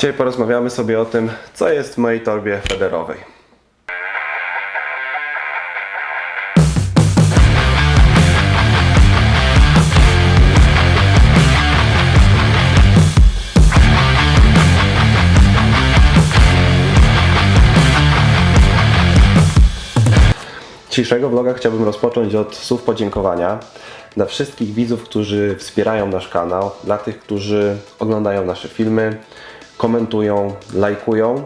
Dzisiaj porozmawiamy sobie o tym, co jest w mojej torbie federowej. Dzisiejszego vloga chciałbym rozpocząć od słów podziękowania dla wszystkich widzów, którzy wspierają nasz kanał, dla tych, którzy oglądają nasze filmy, komentują, lajkują,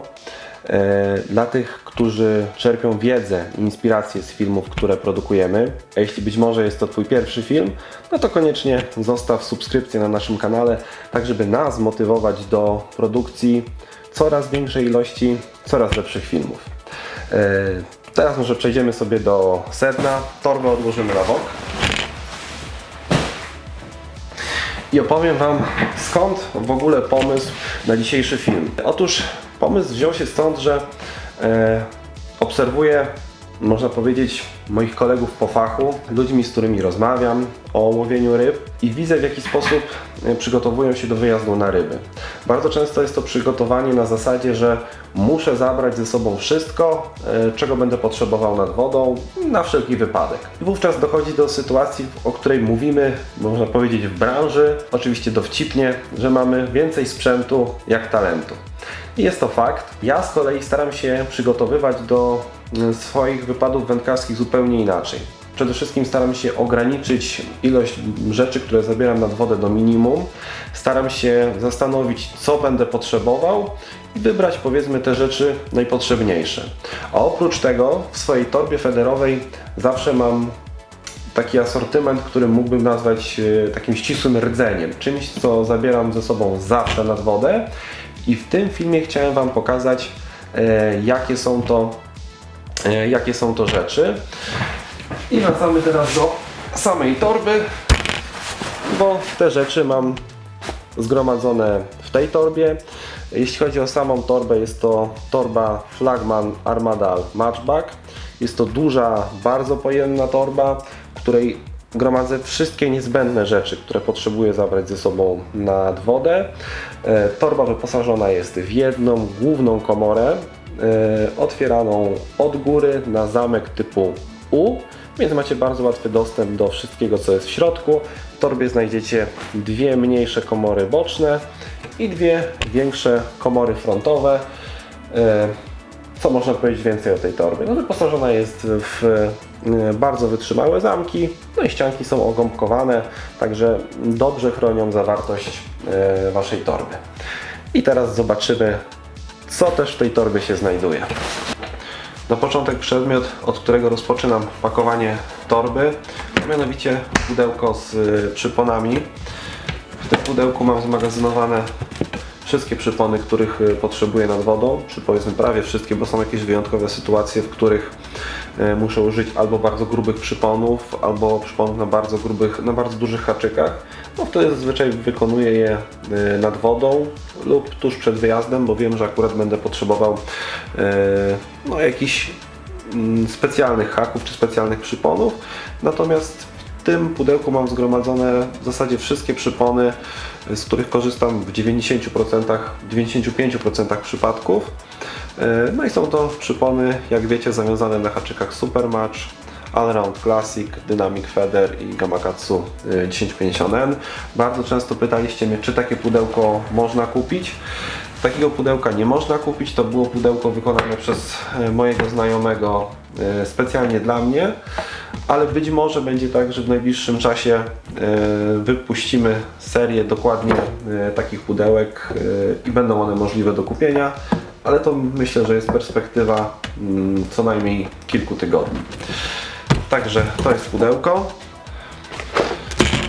e, dla tych, którzy czerpią wiedzę i inspirację z filmów, które produkujemy. A jeśli być może jest to Twój pierwszy film, no to koniecznie zostaw subskrypcję na naszym kanale, tak żeby nas motywować do produkcji coraz większej ilości, coraz lepszych filmów. E, Teraz może przejdziemy sobie do sedna. Torbę odłożymy na bok. I opowiem Wam skąd w ogóle pomysł na dzisiejszy film. Otóż pomysł wziął się stąd, że e, obserwuję, można powiedzieć, moich kolegów po fachu, ludźmi, z którymi rozmawiam o łowieniu ryb i widzę w jaki sposób e, przygotowują się do wyjazdu na ryby. Bardzo często jest to przygotowanie na zasadzie, że muszę zabrać ze sobą wszystko, e, czego będę potrzebował nad wodą, na wszelki wypadek. Wówczas dochodzi do sytuacji, o której mówimy, można powiedzieć, w branży, oczywiście dowcipnie, że mamy więcej sprzętu jak talentu. Jest to fakt. Ja z kolei staram się przygotowywać do swoich wypadów wędkarskich zupełnie inaczej. Przede wszystkim staram się ograniczyć ilość rzeczy, które zabieram nad wodę do minimum. Staram się zastanowić, co będę potrzebował i wybrać powiedzmy te rzeczy najpotrzebniejsze. A oprócz tego w swojej torbie federowej zawsze mam taki asortyment, który mógłbym nazwać e, takim ścisłym rdzeniem, czymś, co zabieram ze sobą zawsze nad wodę. I w tym filmie chciałem Wam pokazać, e, jakie są to, e, jakie są to rzeczy. I wracamy teraz do samej torby, bo te rzeczy mam zgromadzone w tej torbie. Jeśli chodzi o samą torbę, jest to torba Flagman Armada Matchback. Jest to duża, bardzo pojemna torba, w której gromadzę wszystkie niezbędne rzeczy, które potrzebuję zabrać ze sobą nad wodę. E, Torba wyposażona jest w jedną główną komorę, e, otwieraną od góry na zamek typu U, więc macie bardzo łatwy dostęp do wszystkiego, co jest w środku. W torbie znajdziecie dwie mniejsze komory boczne i dwie większe komory frontowe. E, Co można powiedzieć więcej o tej torbie? No, wyposażona jest w e, bardzo wytrzymałe zamki, no i ścianki są ogąbkowane, także dobrze chronią zawartość e, Waszej torby. I teraz zobaczymy, co też w tej torbie się znajduje. Na początek przedmiot, od którego rozpoczynam pakowanie torby, a mianowicie pudełko z y, przyponami. W tym pudełku mam zmagazynowane wszystkie przypony, których y, potrzebuję nad wodą, czy powiedzmy prawie wszystkie, bo są jakieś wyjątkowe sytuacje, w których muszę użyć albo bardzo grubych przyponów, albo przyponów na bardzo grubych, na bardzo dużych haczykach. No wtedy zazwyczaj wykonuję je y, nad wodą lub tuż przed wyjazdem, bo wiem, że akurat będę potrzebował y, no, jakichś mm, specjalnych haków czy specjalnych przyponów. Natomiast w tym pudełku mam zgromadzone w zasadzie wszystkie przypony, z których korzystam w 90%, 95% przypadków. E, No i są to przypony, jak wiecie, zawiązane na haczykach Supermatch, Allround Classic, Dynamic Feather i Gamakatsu e, 1050N. Bardzo często pytaliście mnie, czy takie pudełko można kupić. Takiego pudełka nie można kupić. To było pudełko wykonane przez e, mojego znajomego e, specjalnie dla mnie, ale być może będzie tak, że w najbliższym czasie e, wypuścimy serię dokładnie e, takich pudełek e, i będą one możliwe do kupienia, ale to myślę, że jest perspektywa mm, co najmniej kilku tygodni. Także to jest pudełko.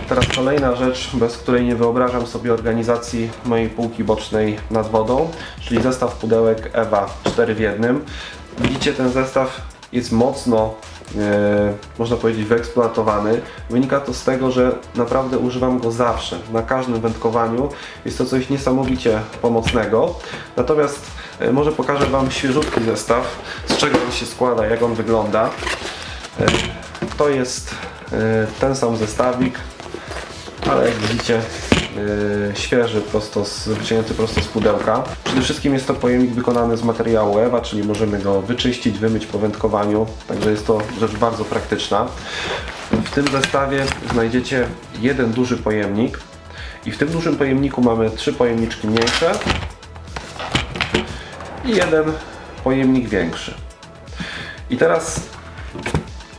Teraz kolejna rzecz, bez której nie wyobrażam sobie organizacji mojej półki bocznej nad wodą, czyli zestaw pudełek EWA 4 w 1. Widzicie, ten zestaw jest mocno, e, można powiedzieć, wyeksploatowany. Wynika to z tego, że naprawdę używam go zawsze, na każdym wędkowaniu. Jest to coś niesamowicie pomocnego. Natomiast może pokażę Wam świeżutki zestaw, z czego on się składa, jak on wygląda. E, To jest e, ten sam zestawik, ale jak widzicie e, świeży, prosto z, wyciągnięty prosto z pudełka. Przede wszystkim jest to pojemnik wykonany z materiału EWA, czyli możemy go wyczyścić, wymyć po wędkowaniu, także jest to rzecz bardzo praktyczna. W tym zestawie znajdziecie jeden duży pojemnik i w tym dużym pojemniku mamy trzy pojemniczki mniejsze i jeden pojemnik większy. I teraz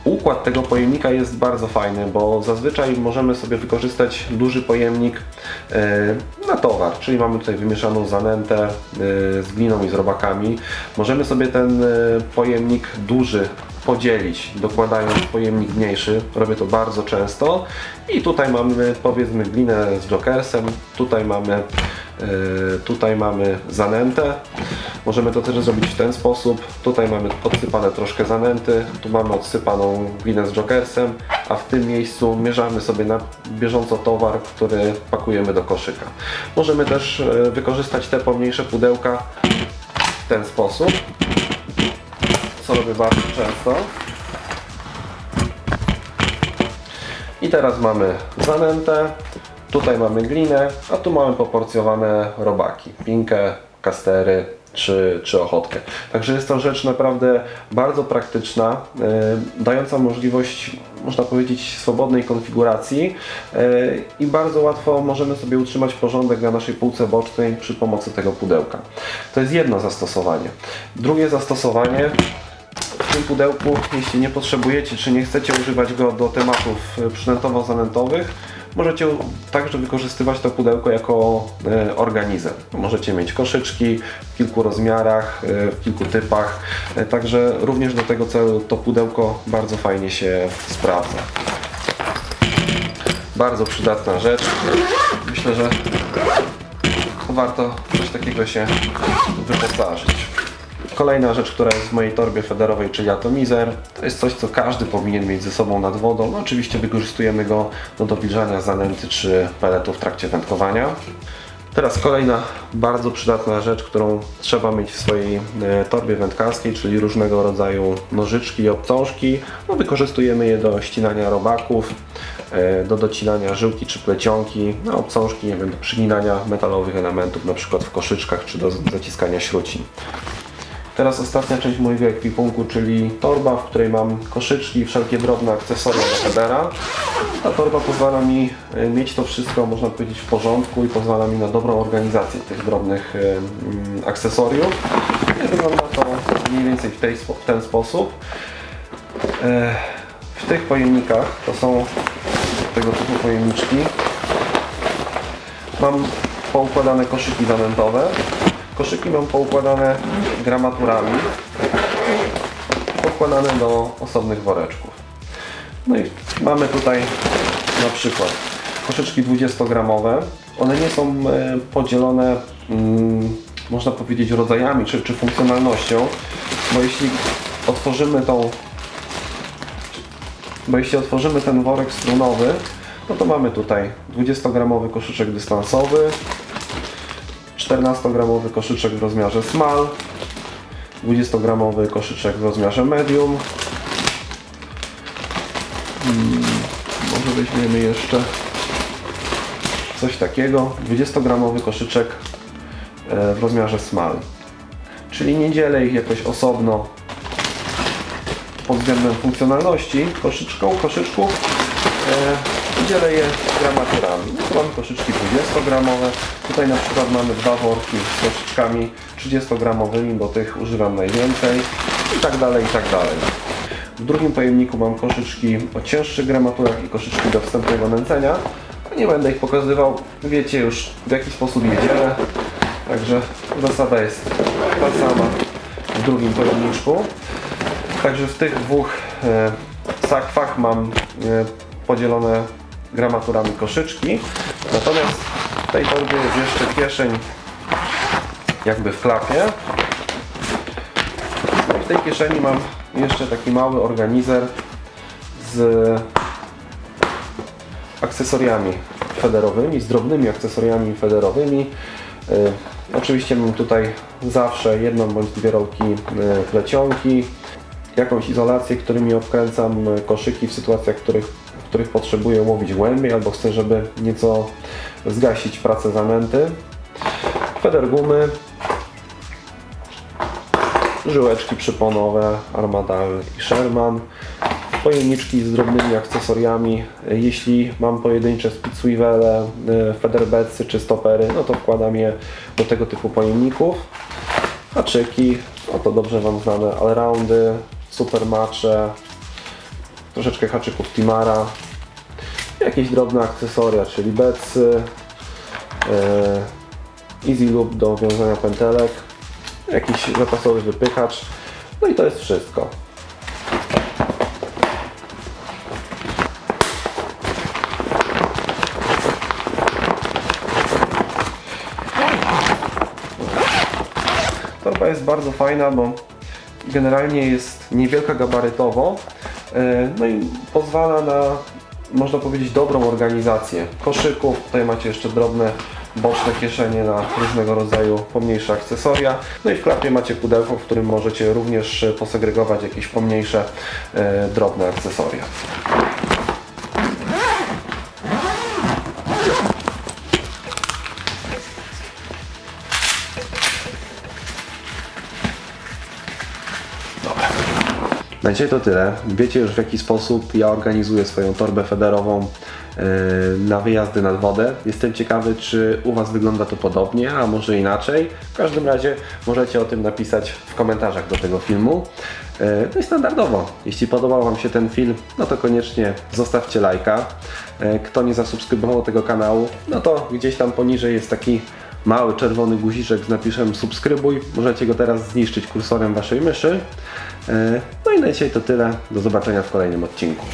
układ tego pojemnika jest bardzo fajny, bo zazwyczaj możemy sobie wykorzystać duży pojemnik e, na towar, czyli mamy tutaj wymieszaną zanętę e, z gliną i z robakami. Możemy sobie ten e, pojemnik duży podzielić, dokładając pojemnik mniejszy. Robię to bardzo często. I tutaj mamy powiedzmy glinę z jokersem, tutaj mamy Tutaj mamy zanętę. Możemy to też zrobić w ten sposób. Tutaj mamy odsypane troszkę zanęty, tu mamy odsypaną glinę z jokersem, a w tym miejscu mierzamy sobie na bieżąco towar, który pakujemy do koszyka. Możemy też yy, wykorzystać te pomniejsze pudełka w ten sposób, co robię bardzo często. I teraz mamy zanętę, tutaj mamy glinę, a tu mamy poporcjowane robaki, pinkę, kastery czy, czy ochotkę. Także jest to rzecz naprawdę bardzo praktyczna, yy, dająca możliwość, można powiedzieć, swobodnej konfiguracji yy, i bardzo łatwo możemy sobie utrzymać porządek na naszej półce bocznej przy pomocy tego pudełka. To jest jedno zastosowanie. Drugie zastosowanie w tym pudełku, jeśli nie potrzebujecie czy nie chcecie używać go do tematów przynętowo-zanętowych, możecie także wykorzystywać to pudełko jako e, organizer. Możecie mieć koszyczki w kilku rozmiarach, e, w kilku typach, e, także również do tego celu to pudełko bardzo fajnie się sprawdza. Bardzo przydatna rzecz. Myślę, że warto coś takiego się wyposażyć. Kolejna rzecz, która jest w mojej torbie federowej, czyli atomizer, to jest coś, co każdy powinien mieć ze sobą nad wodą. No, oczywiście wykorzystujemy go do dowilżania zanęty czy peletu w trakcie wędkowania. Teraz kolejna bardzo przydatna rzecz, którą trzeba mieć w swojej e, torbie wędkarskiej, czyli różnego rodzaju nożyczki i obcążki. No, wykorzystujemy je do ścinania robaków, e, do docinania żyłki czy plecionki, no, obcążki nie wiem, do przyginania metalowych elementów, na przykład w koszyczkach czy do zaciskania śruci. Teraz ostatnia część mojego ekwipunku, czyli torba, w której mam koszyczki wszelkie drobne akcesoria do headera. Ta torba pozwala mi e, mieć to wszystko, można powiedzieć, w porządku i pozwala mi na dobrą organizację tych drobnych e, mm, akcesoriów. I wygląda to mniej więcej w, tej, w ten sposób. E, W tych pojemnikach, to są tego typu pojemniczki, mam poukładane koszyki zanętowe. Koszyki mam poukładane gramaturami, pokładane do osobnych woreczków. No i mamy tutaj na przykład koszyczki 20-gramowe. One nie są e, podzielone, mm, można powiedzieć, rodzajami czy, czy funkcjonalnością, bo jeśli otworzymy tą bo jeśli otworzymy ten worek strunowy, no to mamy tutaj 20-gramowy koszyczek dystansowy, 14-gramowy koszyczek w rozmiarze small, 20-gramowy koszyczek w rozmiarze medium. Hmm, może weźmiemy jeszcze coś takiego, 20-gramowy koszyczek e, w rozmiarze small. Czyli nie dzielę ich jakoś osobno pod względem funkcjonalności koszyczką, koszyczków. Dzielę je gramaturami. No, mamy koszyczki 20-gramowe. Tutaj na przykład mamy dwa worki z koszyczkami 30-gramowymi, bo tych używam najwięcej. I tak dalej, i tak dalej. W drugim pojemniku mam koszyczki o cięższych gramaturach i koszyczki do wstępnego nęcenia. Nie będę ich pokazywał, wiecie już w jaki sposób je dzielę. Także zasada jest ta sama w drugim pojemniczku. Także w tych dwóch e, sakwach mam e, podzielone gramaturami koszyczki. Natomiast w tej torbie jest jeszcze kieszeń jakby w klapie. I w tej kieszeni mam jeszcze taki mały organizer z akcesoriami federowymi, z drobnymi akcesoriami federowymi. Y, Oczywiście mam tutaj zawsze jedną bądź dwie rolki y, plecionki, jakąś izolację, którymi obkręcam y, koszyki w sytuacjach, w których których potrzebuję łowić głębiej albo chcę, żeby nieco zgasić pracę zanęty. Feder gumy, żyłeczki przyponowe, Armadale i Sherman, pojemniczki z drobnymi akcesoriami. Jeśli mam pojedyncze speedswivele, federbetsy czy stopery, no to wkładam je do tego typu pojemników. Haczyki, no to dobrze Wam znane allroundy, supermatche, troszeczkę haczyków Timara, jakieś drobne akcesoria, czyli betsy, e, easy loop do wiązania pętelek, jakiś zapasowy wypychacz, no i to jest wszystko. Torba jest bardzo fajna, bo generalnie jest niewielka gabarytowo, no i pozwala na, można powiedzieć, dobrą organizację koszyków. Tutaj macie jeszcze drobne boczne kieszenie na różnego rodzaju pomniejsze akcesoria. No i w klapie macie pudełko, w którym możecie również e, posegregować jakieś pomniejsze, e, drobne akcesoria. Na dzisiaj to tyle. Wiecie już w jaki sposób ja organizuję swoją torbę federową e, na wyjazdy nad wodę. Jestem ciekawy, czy u Was wygląda to podobnie, a może inaczej. W każdym razie możecie o tym napisać w komentarzach do tego filmu. E, No i standardowo, jeśli podobał Wam się ten film, no to koniecznie zostawcie lajka. E, Kto nie zasubskrybował tego kanału, no to gdzieś tam poniżej jest taki mały czerwony guziczek z napisem subskrybuj. Możecie go teraz zniszczyć kursorem Waszej myszy. E, No i na dzisiaj to tyle. Do zobaczenia w kolejnym odcinku.